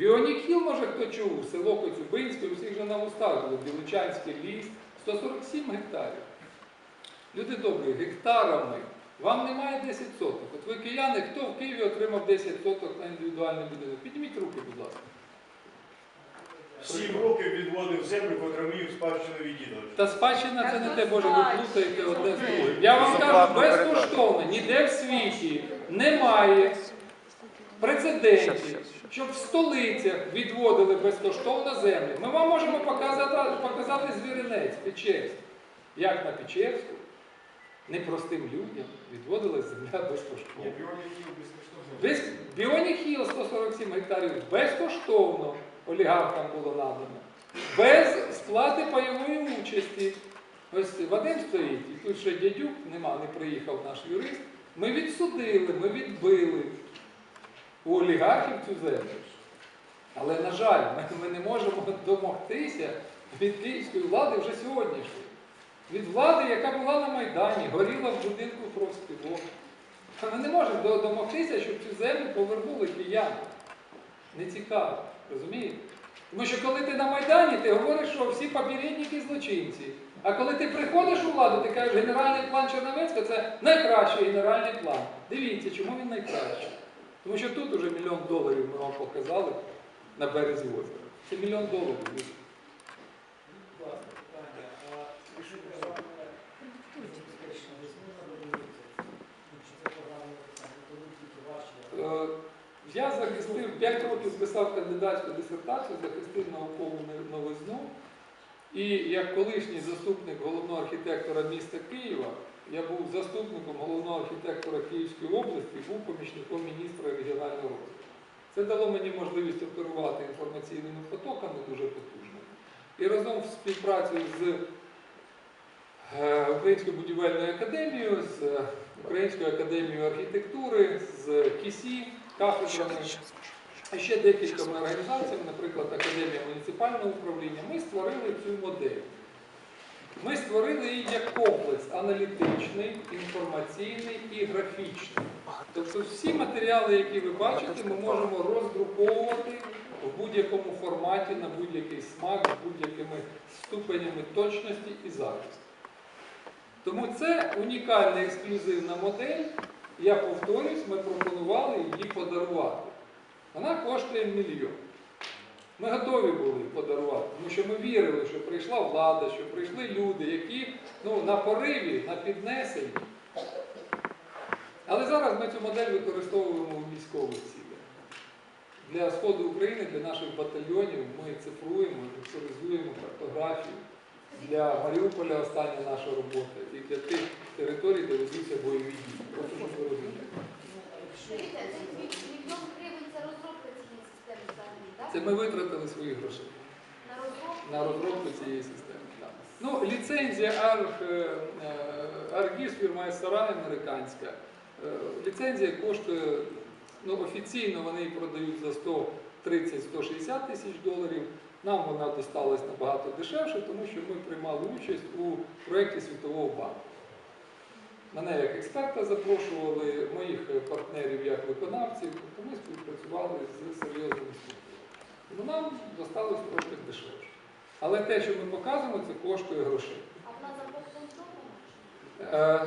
Біонік Хіл, може хто чув, село Коцюбинське, у всіх же на устах було, Біличанський ліс, 147 гектарів. Люди добрі, гектарами. Вам немає 10 соток. От ви кияни, хто в Києві отримав 10 соток на індивідуальний будинок? Підніміть руки, будь ласка. Сім років відводив землю, котра мені в спадщину. Та спадщина це не те, Боже, ви плутаєте одне з другим. Я вам кажу, безкоштовно, ніде в світі немає прецедентів, щоб в столицях відводили безкоштовно землю. Ми вам можемо показати, показати звіринець, Печерськ. Як на Печерську непростим людям відводилась земля безкоштовно. Без Біоні Хіл 147 гектарів безкоштовно олігархам було надано. Без сплати пайової участі. Ось Вадим стоїть, і тут ще дядюк нема, не приїхав наш юрист. Ми відсудили, ми відбили у олігархів цю землю. Але, на жаль, ми, не можемо домогтися від київської влади вже сьогоднішньої. Від влади, яка була на Майдані, горіла в будинку профспілок. Ми не можемо домогтися, щоб цю землю повернули кияни. Не цікаво, розумієте? Тому що коли ти на Майдані, ти говориш, що всі попередники злочинці. А коли ти приходиш у владу, ти кажеш, генеральний план Черновецька це найкращий генеральний план. Дивіться, чому він найкращий? Тому що тут уже мільйон доларів ми вам показали на березі озера. Це мільйон доларів. Е, Я захистив 5 років писав кандидатську дисертацію, захистив наукову новизну. І як колишній заступник головного архітектора міста Києва, я був заступником головного архітектора Київської області, був помічником міністра регіонального розвитку. Це дало мені можливість оперувати інформаційними потоками дуже потужними. І разом з співпрацею з е, Українською будівельною академією, з е, Українською академією архітектури, з КІСІ, кафедрами, і ще декількома організаціями, наприклад, Академія муніципального управління, ми створили цю модель. Ми створили її як комплекс аналітичний, інформаційний і графічний. Тобто всі матеріали, які ви бачите, ми можемо роздруковувати в будь-якому форматі, на будь-який смак, з будь-якими ступенями точності і захисту. Тому це унікальна ексклюзивна модель. Я повторюсь, ми пропонували її подарувати. Вона коштує мільйон. Ми готові були подарувати, тому що ми вірили, що прийшла влада, що прийшли люди, які ну, на пориві, на піднесенні. Але зараз ми цю модель використовуємо у військових цілях. Для Сходу України, для наших батальйонів ми цифруємо, візуалізуємо картографію. Для Маріуполя остання наша робота і для тих територій, де ведуться бойові дії. Просто щоб ви розуміли. Дивіться, це мільйон гривень це розробка цієї системи взагалі, так? Це ми витратили свої гроші На розробку? цієї системи. так. Ну, ліцензія е, е, Аргіс, фірма СРА американська. Е, Ліцензія коштує, ну, офіційно вони її продають за 130-160 тисяч доларів. Нам вона досталась набагато дешевше, тому що ми приймали участь у проєкті Світового банку. Мене як експерта запрошували, моїх партнерів як виконавців, тобто ми співпрацювали з серйозними структурами. Тому нам досталось трошки дешевше. Але те, що ми показуємо, це коштує грошей. А вона? Е,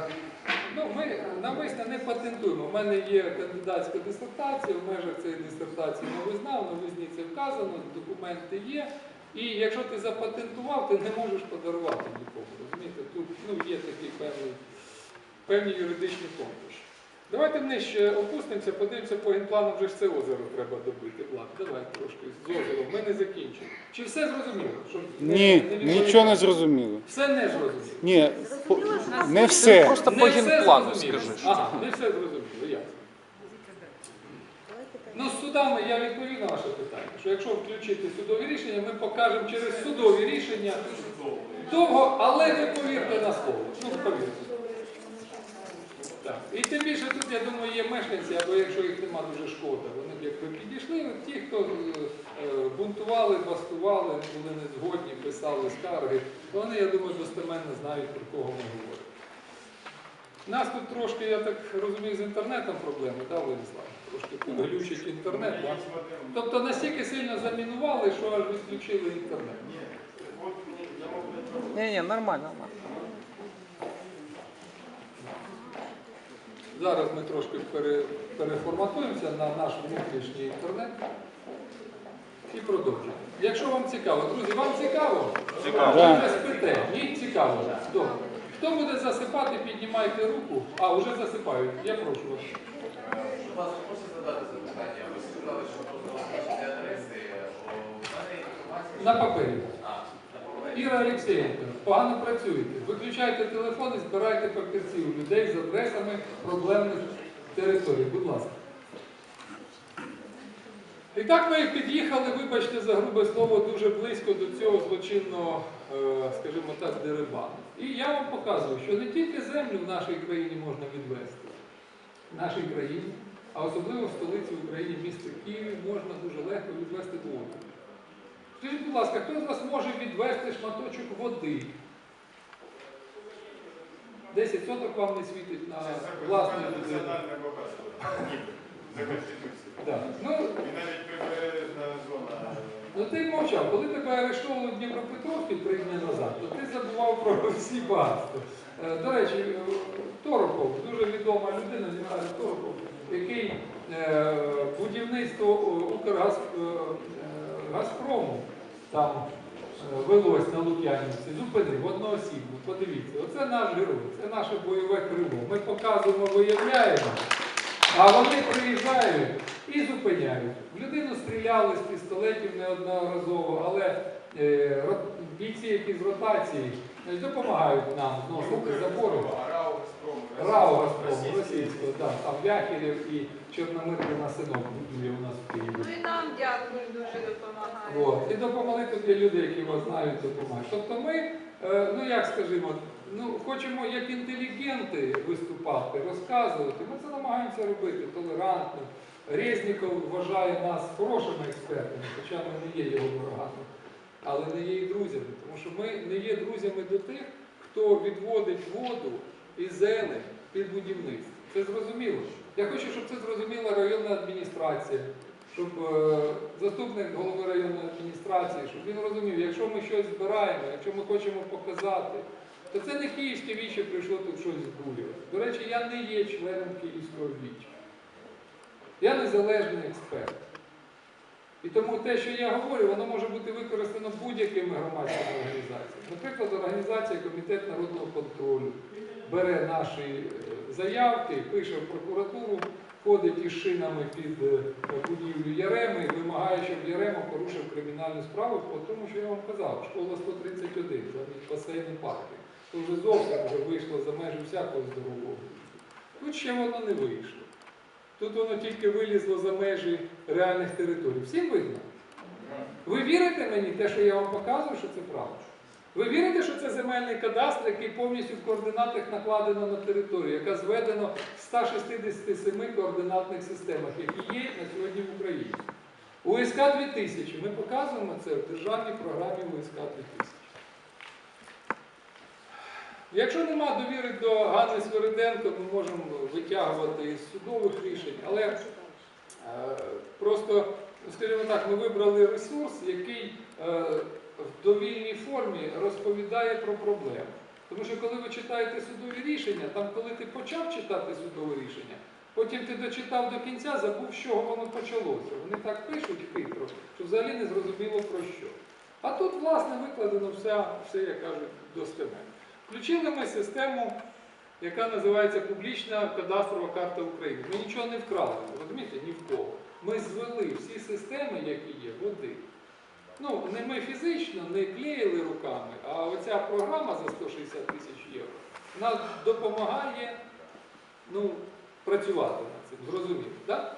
ну, ми навмисно не патентуємо. У мене є кандидатська дисертація, в межах цієї дисертації новизна, в новизні це вказано, документи є. І якщо ти запатентував, ти не можеш подарувати нікому. Розумієте, тут ну, є такий певний, певні юридичні конкурси. Давайте нижче опустимося, подивимося по генплану, вже ж це озеро треба добити. Влад, давай трошки з озером. Ми не закінчимо. Чи все зрозуміло? Ні, не нічого не зрозуміло. Все не зрозуміло. Ні, по- не все. Просто по генплану зрозуміло. скажи. Ага, не все зрозуміло, ясно. Ну, з судами я відповів на ваше питання, що якщо включити судові рішення, ми покажемо через судові рішення довго, але ви повірте на слово. Ну, повірте. Так. І тим більше тут, я думаю, є мешканці, або якщо їх нема, дуже шкода. Вони б якби підійшли, ті, хто е, бунтували, бастували, були незгодні, писали скарги, то вони, я думаю, достеменно знають, про кого ми говоримо. У нас тут трошки, я так розумію, з інтернетом проблеми, так, Владислав? Трошки тут глючить інтернет. так? Тобто настільки сильно забудували, що аж відключили інтернет. Ні, ні, нормально, нормально. Зараз ми трошки переформатуємося на наш внутрішній інтернет і продовжуємо. Якщо вам цікаво, друзі, вам цікаво? Цікаво. Ви спите? Ні, цікаво. Добре. Хто буде засипати, піднімайте руку. А, вже засипають. Я прошу вас. Вас можна задати запитання? Ви сказали, що тут розміщені адреси. А, на папері. Іра Олексієнко, погано працюєте. Виключайте телефон і збирайте папірці у людей з адресами проблемних територій. Будь ласка. І так ми під'їхали, вибачте за грубе слово, дуже близько до цього злочинного, е, скажімо так, дерибану. І я вам показую, що не тільки землю в нашій країні можна відвести, в нашій країні, а особливо в столиці України, місті Києві, можна дуже легко відвести воду. Скажіть, будь ласка, хто з вас може відвести шматочок води? 10 соток вам не світить на власну людину. Да. Ну, І навіть прибережна зона. ну ти мовчав, коли тебе арештовували в Дніпропетровській три дні назад, то ти забував про всі багатства. Е, До речі, е, Торопов, дуже відома людина, Михайло Торопов, який е, будівництво Укргаз, е, е, Газпрому там е, велось на Лук'янівці, зупинив одноосібно. Подивіться, оце наш герой, це наше бойове крило. Ми показуємо, виявляємо. А вони приїжджають і зупиняють. В людину стріляли з пістолетів неодноразово, але е, бійці, які з ротації, допомагають нам зносити забори. Да, там і Чорномирна синок є у нас в Ну Києві. і нам дякую, дуже допомагає. От. І допомогли тобі люди, які вас знають, допомагають. Тобто ми, е, ну як скажімо, ну, хочемо як інтелігенти виступати, розказувати. Ми це намагаємося робити толерантно. Резніков вважає нас хорошими експертами, хоча ми не є його ворогами, але не є і друзями. Тому що ми не є друзями до тих, хто відводить воду і зелень під будівництво. Це зрозуміло. Я хочу, щоб це зрозуміла районна адміністрація, щоб е, заступник голови районної адміністрації, щоб він розумів, якщо ми щось збираємо, якщо ми хочемо показати, то це не київське віче прийшло тут щось збурювати. До речі, я не є членом київського віча. Я незалежний експерт. І тому те, що я говорю, воно може бути використано будь-якими громадськими організаціями. Наприклад, організація Комітет народного контролю бере наші е, заявки, пише в прокуратуру, ходить із шинами під е, будівлю Яреми вимагає, щоб Ярема порушив кримінальну справу по тому, що я вам казав, школа 131, замість басейну парки. То вже зовсім вже вийшло за межі всякого здорового. Тут ще воно не вийшло. Тут воно тільки вилізло за межі реальних територій. Всім видно? Ви вірите мені, те, що я вам показую, що це правда? Ви вірите, що це земельний кадастр, який повністю в координатах накладено на територію, яка зведено в 167 координатних системах, які є на сьогодні в Україні? УСК 2000. Ми показуємо це в державній програмі УСК 2000. Якщо нема довіри до Ганни Свириденко, ми можемо витягувати із судових рішень, але е, просто, скажімо так, ми вибрали ресурс, який е, в довільній формі розповідає про проблему. Тому що коли ви читаєте судові рішення, там коли ти почав читати судове рішення, потім ти дочитав до кінця, забув, з чого воно почалося. Вони так пишуть хитро, що взагалі не зрозуміло про що. А тут, власне, викладено все, все як кажуть, достеменно. Включили ми систему, яка називається Публічна кадастрова карта України. Ми нічого не вкрали, розумієте, ні в кого. Ми звели всі системи, які є, води. Ну, не ми фізично не клеїли руками, а оця програма за 160 тисяч євро, вона допомагає ну, працювати над цим, зрозуміло, так?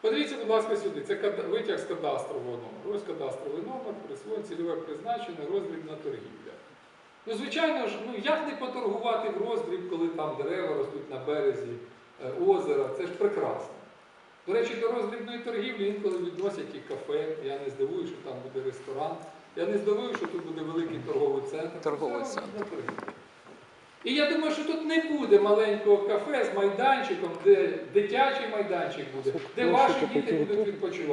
Подивіться, будь ласка, сюди. Це витяг з кадастрового номеру. Ось кадастровий номер, присвоєння, цільове призначення, роздрібна торгівля. Ну, звичайно ж, ну як не поторгувати в роздріб, коли там дерева ростуть на березі е, озера, це ж прекрасно. До речі, до роздрібної торгівлі інколи відносять і кафе. Я не здивую, що там буде ресторан. Я не здивую, що тут буде великий торговий центр. Торговий центр. І я думаю, що тут не буде маленького кафе з майданчиком, де дитячий майданчик буде, де Ну, ваші діти будуть відпочивати.